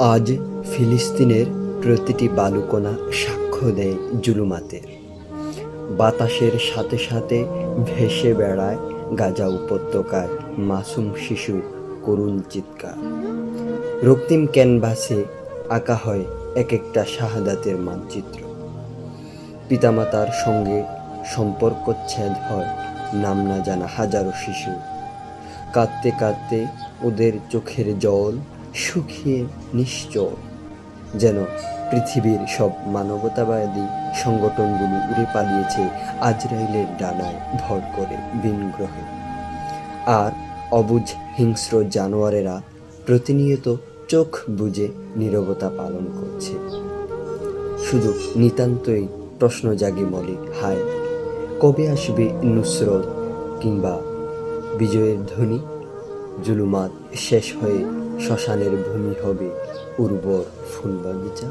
আজ ফিলিস্তিনের প্রতিটি বালুকণা সাক্ষ্য দেয় জুলুমাতের। বাতাসের সাথে সাথে ভেসে বেড়ায় গাজা উপত্যকায় মাসুম শিশু করুণ চিৎকার। রক্তিম ক্যানভাসে আঁকা হয় এক একটা শাহাদাতের মানচিত্র। পিতামাতার সঙ্গে সম্পর্ক ছেদ হয় নাম না জানা হাজারো শিশু। কাঁদতে কাঁদতে ওদের চোখের জল শুকিয়ে নিশ্চল যেন পৃথিবীর সব মানবতাবাদী সংগঠনগুলো উড়ে পালিয়েছে আজরাইলের ডানায় ভর করে বিন গ্রহে আর অবুঝ হিংস্র জানোয়ারেরা প্রতিনিয়ত চোখ বুজে নীরবতা পালন করছে। শুধু নিতান্তই প্রশ্ন জাগে মলে, হায়, কবে আসবে নুসরত কিংবা বিজয়ের ধ্বনি? জুলুমাত শেষ হয়ে শ্মশানের ভূমি হবে উর্বর ফুল বাগিচা